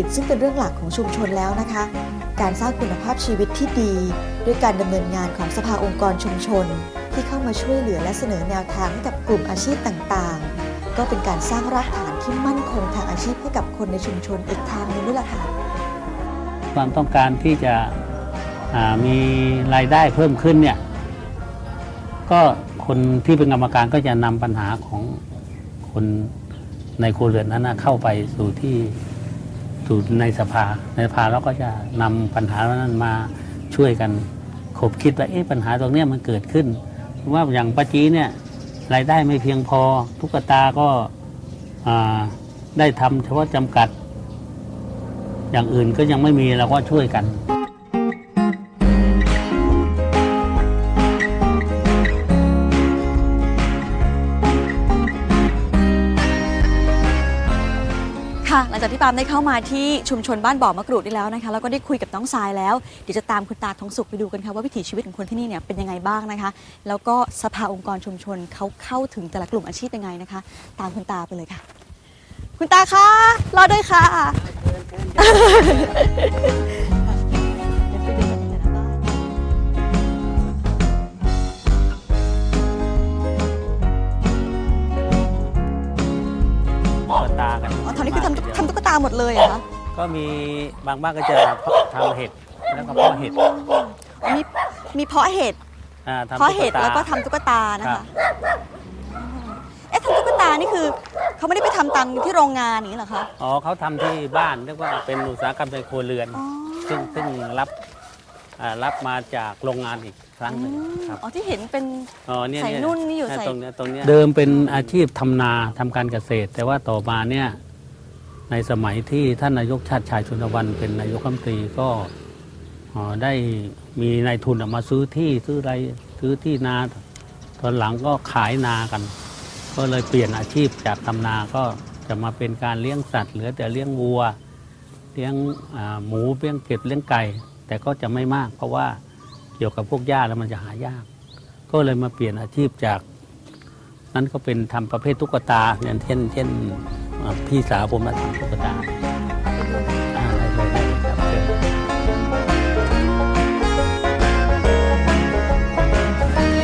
ติดซึ่งเป็นเรื่องหลักของชุมชนแล้วนะคะ การสร้างคุณภาพชีวิตที่ดี ด้วยการดำเนินงานของสภาองค์กรชุมชน ที่เข้ามาช่วยเหลือและเสนอแนวทางให้กับกลุ่มอาชีพต่างๆ ก็เป็นการสร้างรากฐานที่มั่นคงทางอาชีพให้กับคนในชุมชนอีกทางหนึงด้วยล่ะค่ะความต้องการที่จะมีรายได้เพิ่มขึ้นเนี่ยก็คนที่เป็นกรรมการก็จะนำปัญหาของคนในครัวเรือนนั้นเข้าไปสู่ที่ สู่ในสภา ในสภาเราก็จะนำปัญหานั้นมาช่วยกันขบคิดว่าเอ๊ะปัญหาตรงนี้มันเกิดขึ้น ว่าอย่างป้าจีเนี่ยรายได้ไม่เพียงพอทุกตาก็ได้ทำเฉพาะจำกัด อย่างอื่นก็ยังไม่มีเราก็ช่วยกัน งจากที่ปามได้เข้ามาที่ชุมชนบ้านบ่อมะกรูดนี่แล้วนะคะแล้วก็ได้คุยกับน้องทรายแล้วเดี๋ยวจะตามคุณตาทองสุขไปดูกันค่ะว่าวิถีชีวิตของคนที่นี่เนี่ยเป็นยังไงบ้างนะคะ แล้วก็สภาองค์กรชุมชนเขาเข้าถึงแต่ละกลุ่มอาชีพยังไงนะคะ ตามคุณตาไปเลยค่ะ คุณตาคะรอด้วยค่ะาหมดเลยเหรอคะก็มีบางบ้านก็จะทำเห็ดแล้วก็เพาะเห็ดอ๋อมีมีเพาะเห็ดอ่าทำเพาะเห็ดตุ๊ตาแล้วก็ทำตุ๊กตานะครัคะบเอ๊ะทำตุ๊กตานี่คือเขาไม่ได้ไปทำตามที่โรงงานอย่างนี้เหรอคะอ๋อเขาทำที่บ้านเรียกว่าเป็นอุตสาหกรรมในครัวเรือน อ๋อซึ่งซึ่งรับอ่ารับมาจากโรงงานอีกครั้งหนึ่งครับอ๋อที่เห็นเป็น อ๋อเนี่ยใส่เยนุ่นนี่อยู่เใส่ ตรงเนี้ยตรงเนี้ยเดิมเป็นอาชีพทำนาทำการเกษตร แต่ว่าต่อมาเนี่ย ในสมัยที่ท่านนายกชาติชายชุนวันเป็นนายกรัฐมนตรีก็ได้มีนายทุนมาซื้อที่ซื้ออะไรซื้อที่นา ตอนหลังก็ขายนากัน ก็เลยเปลี่ยนอาชีพจากทำนาก็จะมาเป็นการเลี้ยงสัตว์เหลือแต่เลี้ยงวัว เลี้ยงหมูเลี้ยงเก็บเลี้ยงไก่ แต่ก็จะไม่มาก เพราะว่าเกี่ยวกับพวกหญ้าแล้วมันจะหายาก ก็เลยมาเปลี่ยนอาชีพจาก นั้นก็เป็นทำประเภทตุ๊กตาอย่างเช่นเช่น อ่าพี่สาวผมมาทำตุ๊กตาอ่าได้เลยได้เลยครับเชิญ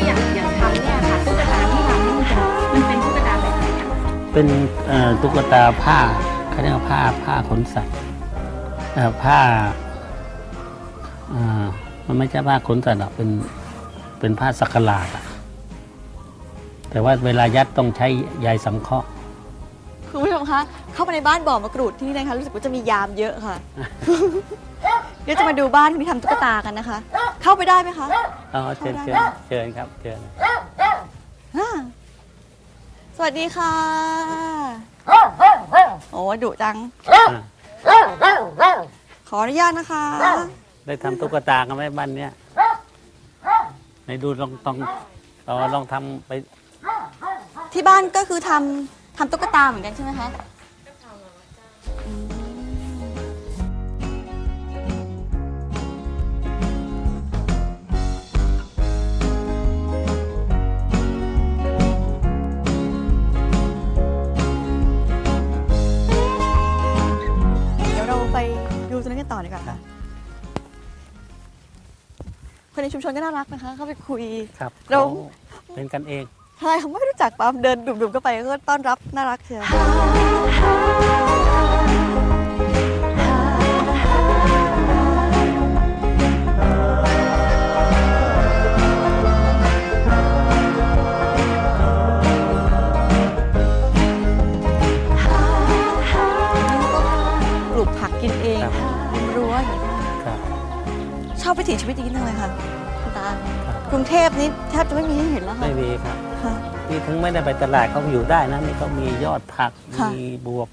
อย่างอย่างทำเนี่ยค่ะตุ๊กตาที่ทำนี่มันเป็นมันเป็นตุ๊กตาแบบไหนอะเป็นเอ่อตุ๊กตาผ้าเขาเรียกว่าผ้าผ้าขนสัตว์เอ่อผ้าอ่ามันไม่ใช่ผ้าขนสัตว์หรอกเป็นเป็นผ้าสักหลาดอะแต่ว่าเวลายัดต้องใช้ใยสังเคราะห์ คุณผู้ชมคะเข้ามาในบ้านบ่อมะกรูดที่นี่นะคะ รู้สึกว่าจะมียามเยอะค่ะ เดี๋ยวจะมาดูบ้านที่ทำตุ๊กตากันนะคะ เข้าไปได้ไหมคะ อ๋อเชิญเชิญเชิญครับเชิญอ่าสวัสดีค่ะ โอ้ดุจัง อ่าขออนุญาตนะคะ ได้ทำตุ๊กตากันไหมบ้านเนี้ยไหนดูลองต้องลองลองทำไปที่บ้านก็คือทำ ทำตุ๊กตาเหมือนกันใช่ไหมคะอืมเดี๋ยวเราไปดูตรงนั้นกันต่อดีกว่าค่ะ คนในชุมชนก็น่ารักนะคะ เข้าไปคุย ครับเราขเป็นกันเอง ใช่เขาไม่รู้จักปั๊มเดินดุ่มๆก็ไปก็ต้อนรับน่ารักเชียวปลูกผักกินเองครับริมรั้วอย่างนี้ครับชอบวิถีชีวิตอย่างนี้เลยค่ะคุณตาครับ กรุงเทพนี่แทบจะไม่มีให้เห็นแล้วค่ะไม่มีครับ ค่ะ นี่ถึงไม่ได้ไปตลาดเขาอยู่ได้นะนี่เขามียอดผัก ค่ะ มีบวบ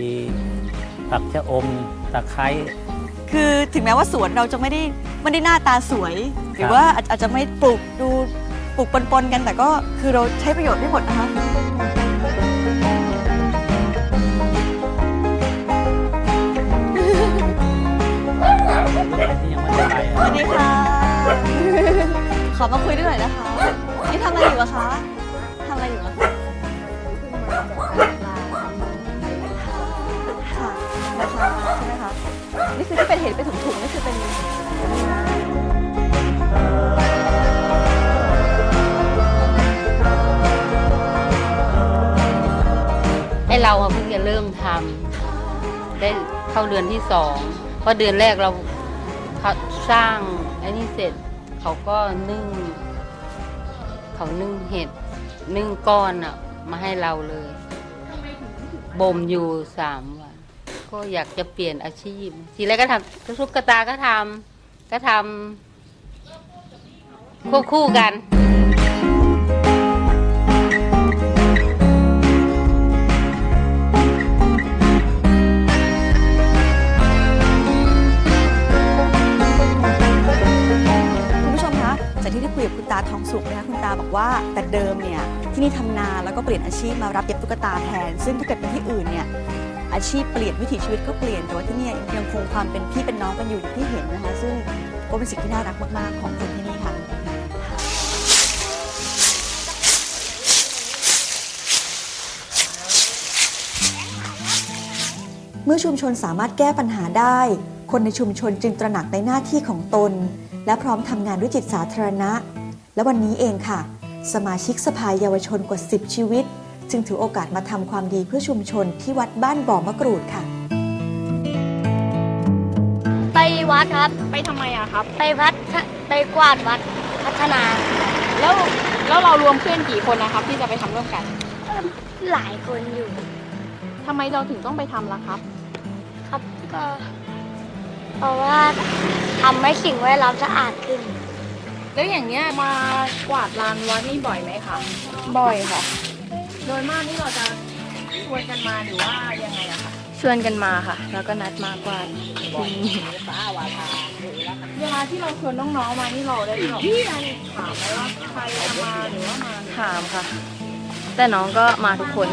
มีผักชะอมตะไคร้ คือถึงแม้ว่าสวนเราจะไม่ได้ไม่ได้หน้าตาสวย หรือครับว่าอาจอาจจะไม่ปลูกดูปลูกปนๆกันแต่ก็คือเราใช้ประโยชน์ได้หมดนะคะ ที่ยังไม่ได้ไปสวัสดีค่ะ ขอมาคุยด้วยหน่อยนะคะ นี่ทำอะไรอยู่อะคะทำอะไรอยู่อะคะค่ะนี่คือที่เป็นเห็นเป็นถุงๆนี่คือเป็นไอเราอะเพิ่งจะเริ่มทำได้เข้าเดือนที่สองเพราะเดือนแรกเราเขาสร้าง อ้นี่เสร็จเขาก็นึ่ง เขานึ่งเห็ดนึ่งก้อนอะมาให้เราเลยบ่มอยู่สามวัน ก็อยากจะเปลี่ยนอาชีพ ทีแรกก็ทำทุกกระตาก็ทำก็ทำควบคู่กัน นี่ที่นี่ทำนาแล้วก็เปลี่ยนอาชีพมารับเย็บตุ๊กตาแทน ซึ่งถ้าเกิดเป็นที่อื่นเนี่ยอาชีพเปลี่ยนวิถีชีวิตก็เปลี่ยนแต่ว่าที่นี่ยยังคงความเป็นพี่เป็นน้องกันอยู่อย่างที่เห็นนะคะ ซึ่งก็เป็นสิ่งที่น่ารักมากๆของคนที่นี่ค่ะเมื่อชุมชนสามารถแก้ปัญหาได้ คนในชุมชนจึงตระหนักในหน้าที่ของตน และพร้อมทำงานด้วยจิตสาธารณะ และวันนี้เองค่ะ สมาชิกสภาเยาวชนกว่า 10 ชีวิต จึงถือโอกาสมาทำความดีเพื่อชุมชนที่วัดบ้านบ่อมะกรูดค่ะ ไปวัดครับ ไปทำไมอะครับ ไปวัดไปกวาดวัดพัฒนา แล้วแล้วเรารวมเพื่อนกี่คนนะครับ ที่จะไปทำร่วมกันหลายคนอยู่ทำไมเราถึงต้องไปทำล่ะครับ ครับก็ เพราะว่าทำให้สิ่งแวดล้อมสะอาดขึ้น แล้วอย่างเนี้ยมากวาดลานวัดนี่บ่อยไหมคะบ่อยค่ะ โดยมากนี่เราจะชวนกันมาหรือว่ายังไงอะคะชวนกันมาค่ะ แล้วก็นัดมากวาดเวลาที่เราชวนน้องๆมานี่เราได้แบบถามไหมว่าใครจะมาหรือว่ามาถามค่ะ แต่น้องก็มาทุกคน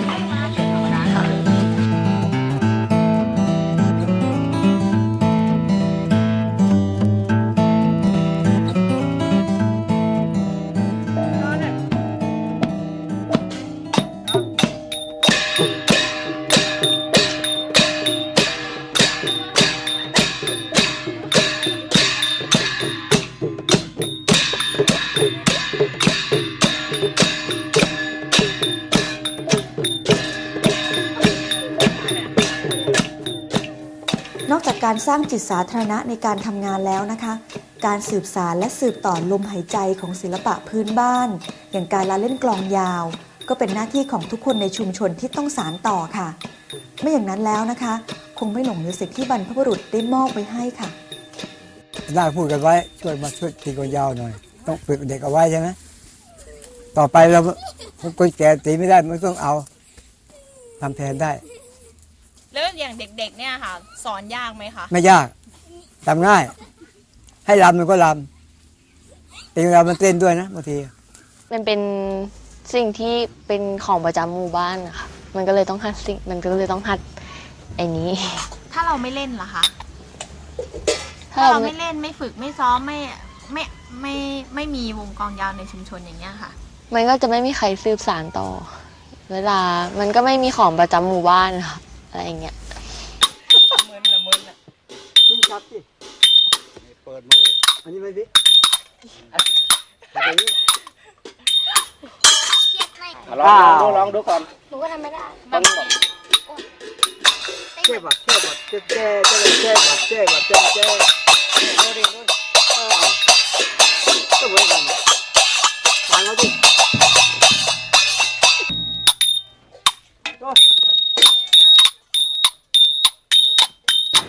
การสร้างจิตสาธารณะในการทำงานแล้วนะคะ การสืบสารและสืบต่อลมหายใจของศิลปะพื้นบ้าน อย่างการละเล่นกลองยาว ก็เป็นหน้าที่ของทุกคนในชุมชนที่ต้องสารต่อค่ะ ไม่อย่างนั้นแล้วนะคะ คงไม่หลงในสิ่งที่บรรพบุรุษได้มอบไว้ให้ค่ะได้พูดกันไว้ช่วยมาช่วยตีกลองยาวหน่อย ต้องฝึกเด็กเอาไว้ใช่ไหมต่อไปเราคนแก่ตีไม่ได้ไม่ต้องเอาทำแทนได้ อย่างเด็กๆเนี่ยค่ะ สอนยากไหมคะไม่ยากทำง่าย ให้ลำมันก็ลำเองเรามันเต้นด้วยนะบางที มันเป็นสิ่งที่เป็นของประจำหมู่บ้านนะคะมันก็เลยต้องหัดสิ่งมันก็เลยต้องหัดไอ้นี้ ถ้าเราไม่เล่นล่ะคะถ้าถ้าเราเราไม่ไม่เล่นไม่ฝึกไม่ซ้อมไม่ไม่ไม่ไม่มีวงกองยาวในชุมชนอย่างเงี้ยค่ะ มันก็จะไม่มีใครสืบสารต่อ เวลามันก็ไม่มีของประจำหมู่บ้านค่ะอะไรอย่างเงี้ย ขึ้นชับสิเปิ ดมือ อันนี้ไม่ดิอันนี้ลองดูลองดูก่อนหนูก็ทำไม่ได้เจ็บอะเจ็บอะเจ็บเจ็บเจ็บอะเจ็บอะเจ็บเจ็บดูดิดูดิเออก็เหมือนกันฟังเขาดิ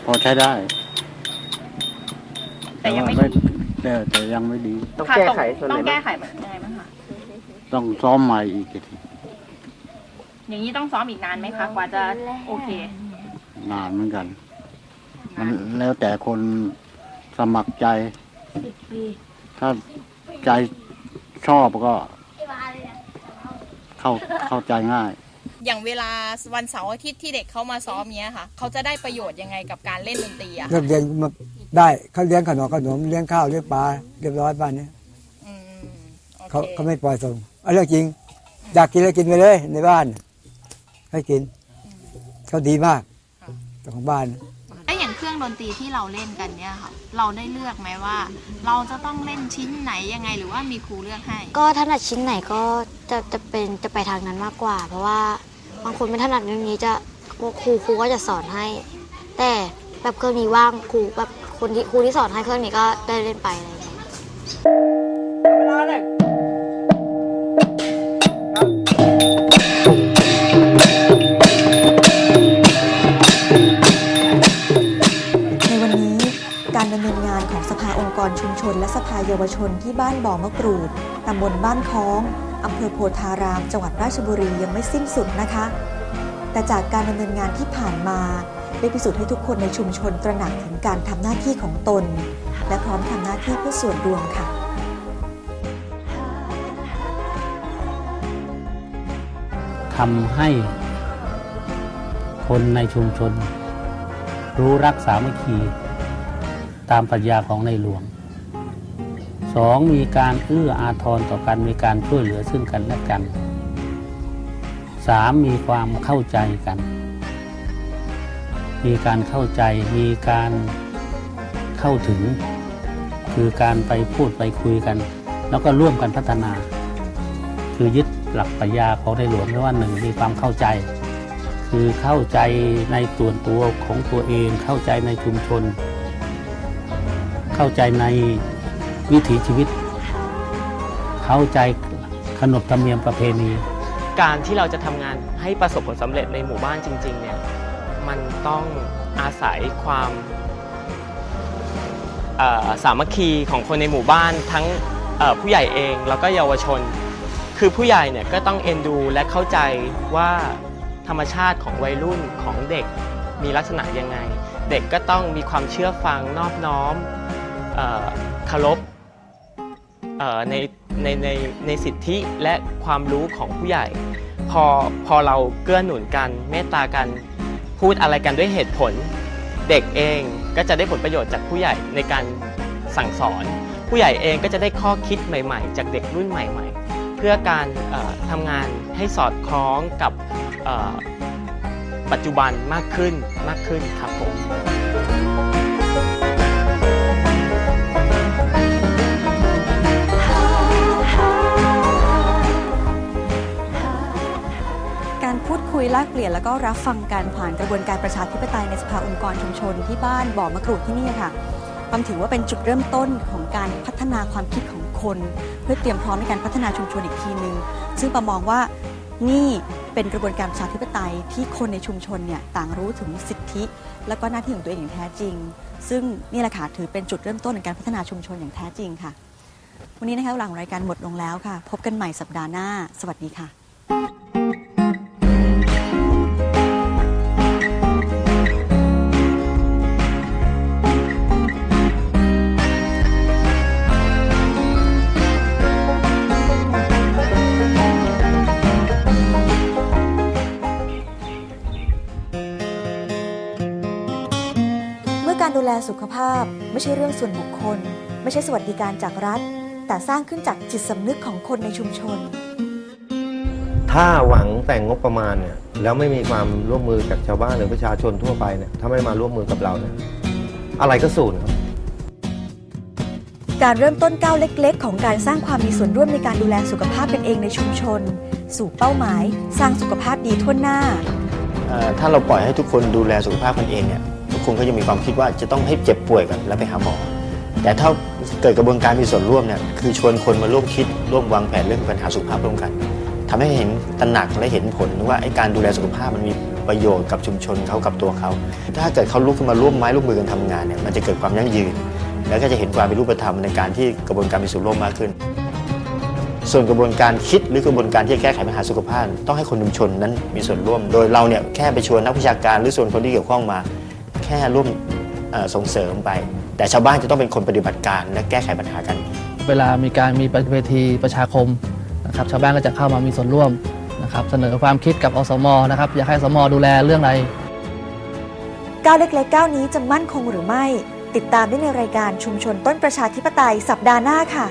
พอใช้ได้ แต่ยังไม่ว่าแต่แต่ยังไม่ดี ต้องค่ะแก้ไขต้องส่วนไหนต้องแก้บ้างไขแบบยังไงบ้างคะต้องซ้อมใหม่อีกทีอย่างนี้ต้องซ้อมอีกนานไหมคะกว่าจะโอเคนานเหมือนกัน มันแล้วแต่คนสมัครใจ ถ้าใจชอบก็เข้าเข้าใจง่าย อย่างเวลาวันเสาร์อาทิตย์ที่เด็กเขามาซ้อมเนี้ยค่ะ เขาจะได้ประโยชน์ยังไงกับการเล่นดนตรีอะเลิกเรียนมา ได้เขาเลี้ยงขนมขนมเลี้ยงข้าวเลี้ยงปลาเรียบร้อยบ้านเนี้ยอืมโอเขาเคเขาไม่ปล่อยส่งเอาเรื่องจริง อยากกินอะไรกินไปเลย ในบ้านให้กินเขาดีมากเจ้าของบ้านแล้วอย่างรื่องดนตรีที่เราเล่นกันเนี่ยค่ะ เราได้เลือกไหมว่า เราจะต้องเล่นชิ้นไหนยังไงหรือว่ามีครูเลือกให้ ก็ถนัดชิ้นไหนก็จะจะเป็นจะไปทางนั้นมากกว่า เพราะว่าบางคนไม่ถนัดเรื่องนี้จะครูครูก็จะสอนให้ แต่แบบเครื่องนี้ว่างครูแบบ คนที่ครูที่สอนให้เครื่องนี้ก็ได้เล่นไปอะไรอย่างเงี้ยในวันนี้การดำเนินงานของสภาองค์กรชุมชน และสภาเยาวชนที่บ้านบ่อมะกรูด ตำบลบ้านค้องอำเภอโพธาราม จังหวัดราชบุรียังไม่สิ้นสุดนะคะ แต่จากการดำเนินงานที่ผ่านมา ได้พิสูจน์ให้ทุกคนในชุมชนตระหนักถึงการทำหน้าที่ของตน และพร้อมทำหน้าที่เพื่อส่วนรวมค่ะทำให้คนในชุมชน รู้รักสามัคคี ตามปรัชญาของในหลวงสองมีการเอื้ออาทรต่อกันมีการช่วยเหลือซึ่งกันและกันสามมีความเข้าใจกัน มีการเข้าใจมีการเข้าถึง คือการไปพูดไปคุยกัน แล้วก็ร่วมกันพัฒนา คือยึดหลักปรัชญาของในหลวงว่าหนึ่งมีความเข้าใจ คือเข้าใจในส่วนตัวของตัวเองเข้าใจในชุมชน เข้าใจในวิถีชีวิต เข้าใจขนบธรรมเนียมประเพณี การที่เราจะทำงานให้ประสบผลสำเร็จในหมู่บ้านจริงๆเนี่ย มันต้องอาศัยความสามัคคีของคนในหมู่บ้านทั้งผู้ใหญ่เองแล้วก็เยาวชน คือผู้ใหญ่เนี่ยก็ต้องเอ็นดูและเข้าใจว่าธรรมชาติของวัยรุ่นของเด็กมีลักษณะยังไง เด็กก็ต้องมีความเชื่อฟังนอบน้อมเคารพในในในในสิทธิและความรู้ของผู้ใหญ่ พอพอเราเกื้อหนุนกันเมตตากัน พูดอะไรกันด้วยเหตุผล เด็กเองก็จะได้ผลประโยชน์จากผู้ใหญ่ในการสั่งสอน ผู้ใหญ่เองก็จะได้ข้อคิดใหม่ ๆ จากเด็กรุ่นใหม่ ๆ เพื่อการทำงานให้สอดคล้องกับปัจจุบันมากขึ้นมากขึ้นครับผม ยแลกเปลี่ยนแล้วก็รับฟังการผ่านกระบวนการประชาธิปไตยในสภาองค์กรชุมชนที่บ้านบ่อมะกรูดที่นี่ค่ะความถือว่าเป็นจุดเริ่มต้นของการพัฒนาความคิดของคน เพื่อเตรียมพร้อมในการพัฒนาชุมชนอีกทีหนึ่งซึ่งปามองว่านี่เป็นกระบวนการประชาธิปไตยที่คนในชุมชนเนี่ยต่างรู้ถึงสิทธิ และก็หน้าที่ของตัวเองอย่างแท้จริง ซึ่งนี่แหละค่ะถือเป็นจุดเริ่มต้นในการพัฒนาชุมชนอย่างแท้จริงค่ะ วันนี้นะคะเวลาของรายการหมดลงแล้วค่ะ พบกันใหม่สัปดาห์หน้า สวัสดีค่ะ ขภาพ ไม่ใช่เรื่องส่วนบุคคล ไม่ใช่สวัสดิการจากรัฐ แต่สร้างขึ้นจากจิตสำนึกของคนในชุมชน ถ้าหวังแต่งงบประมาณเนี่ยแล้วไม่มีความร่วมมือจากชาวบ้านหรือประชาชนทั่วไปเนี่ยถ้าไม่มาร่วมมือกับเราเนี่ยอะไรก็สูญครับการเริ่มต้นก้าวเล็ก ๆ ของการสร้างความมีส่วนร่วมในการดูแลสุขภาพกันเองในชุมชน สู่เป้าหมาย สร้างสุขภาพดีทั่วหน้าเอ่อถ้าเราปล่อยให้ทุกคนดูแลสุขภาพกันเองเนี่ยทุก คนก็จะมีความคิดว่าจะต้องให้เจ็บป่วยกันแล้วไปหาหมอ แต่ถ้าเกิดกระบวนการมีส่วนร่วมเนี่ยคือชวนคนมาร่วมคิดร่วมวางแผนเรื่องปัญหาสุขภาพร่วมกันทำให้เห็นตระหนักและเห็นผลว่าไอ้การดูแลสุขภาพมันมีประโยชน์กับชุมชนเขากับตัวเขา ถ้าเกิดเขาลุกขึ้นมาร่วมไม้ร่วมมือกันทำงานเนี่ยมันจะเกิดความยั่งยืน แล้วก็จะเห็นความเป็นรูปธรรมในการที่กระบวนการมีส่วนร่วมมากขึ้น ส่วนกระบวนการคิดหรือกระบวนการที่จะแก้ไขปัญหาสุขภาพ ต้องให้คนชุมชนนั้นมีส่วนร่วม โดยเราเนี่ยแค่ไปชวนนักวิชาการหรือส่วนคนที่เกี่ยวข้องมา ค่ร่วมเอ่อส่งเสริมไป แต่ชาวบ้านจะต้องเป็นคนปฏิบัติการและแก้ไขปัญหากัน เวลามีการมีเวทีประชาคมนะครับชาวบ้านก็จะเข้ามามีส่วนร่วมนะครับเสนอความคิดกับอสมนะครับอยากให้อสมดูแลเรื่องอะไรก้าวเล็กๆก้าวนี้จะมั่นคงหรือไม่ ติดตามได้ในรายการชุมชนต้นประชาธิปไตยสัปดาห์หน้าค่ะ